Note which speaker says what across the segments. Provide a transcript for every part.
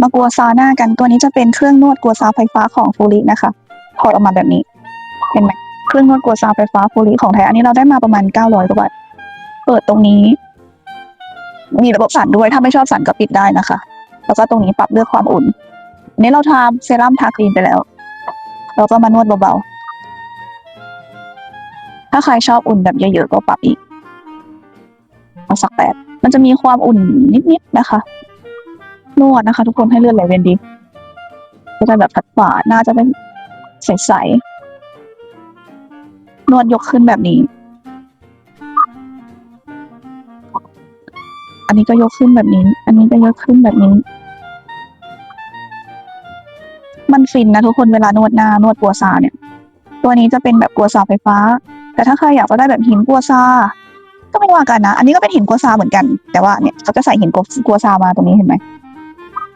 Speaker 1: มากัวซาหน้ากันตัวนี้จะเป็นเครื่องนวดกัวซาไฟฟ้าของฟูรินะคะถอดออกมาแบบนี้ เห็นไหมเครื่องนวดกัวซาไฟฟ้าฟูริของแท้อันนี้เราได้มาประมาณเก้าร้อยกว่าบาทเปิดตรงนี้ มีระบบสั่นด้วยถ้าไม่ชอบสั่นก็ปิดได้นะคะ แล้วก็ตรงนี้ปรับเลือกความอุ่นอันนี้เราทาเซรั่มทาครีมไปแล้ว เราก็มานวดเบาๆถ้าใครชอบอุ่นแบบเยอะๆก็ปรับอีกเอาสักแปดมันจะมีความอุ่นนิดๆนะคะ นวดนะคะ ทุกคนให้เลือดไหลเวียนดีจะได้แบบผัดฝาหน้าจะเป็นใสๆนวดยกขึ้นแบบนี้ อันนี้ก็ยกขึ้นแบบนี้ อันนี้ก็ยกขึ้นแบบนี้ มันฟินนะทุกคนเวลานวดหน้านวดกัวซาเนี่ย ตัวนี้จะเป็นแบบกัวซาไฟฟ้า แต่ถ้าใครอยากจะได้แบบหินกัวซาก็ไม่ว่ากันนะ อันนี้ก็เป็นหินกัวซาเหมือนกัน แต่ว่าเนี่ยเขาจะใส่หินกัวซามาตรงนี้เห็นไหม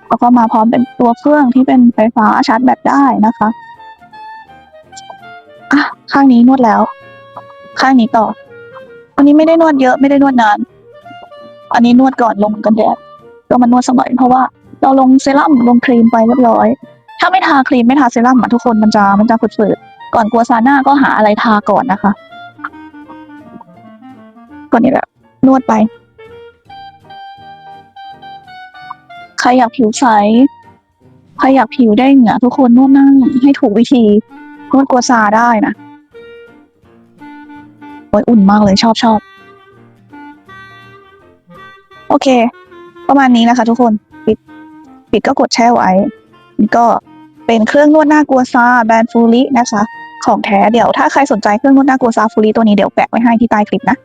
Speaker 1: แล้วก็มาพร้อมเป็นตัวเครื่องที่เป็นไฟฟ้าชาร์จแบตได้นะคะอะข้างนี้นวดแล้ว ข้างนี้ต่ออันนี้ไม่ได้นวดเยอะไม่ได้นวดนาน อันนี้นวดก่อนลงกันแดดก็มานวดสักหน่อยเพราะว่าเราลงเซรั่มลงครีมไปเรียบร้อย ถ้าไม่ทาครีมไม่ทาเซรั่มอะทุกคนมันจะมันจะฝืดๆก่อนกลัวซาน่าก็หาอะไรทาก่อนนะคะก่อนนี้แหละนวดไป ครอยากผิวใส ใครอยากผิวได้เหงื่อทุกคนนวดหน้าให้ถูกวิธีนวดกัวซาได้นะโอ้ยอุ่นมากเลยชอบชอบ โอเค ประมาณนี้นะคะทุกคนปิดปิดก็กดแช่ไว้ก็เป็นเครื่องนวดหน้ากัวซาแบรนด์ฟูลินะคะ ของแท้เดี๋ยวถ้าใครสนใจเครื่องนวดหน้ากัวซาฟูลิตัวนี้เดี๋ยวแปะไว้ให้ที่ใต้คลิปนะ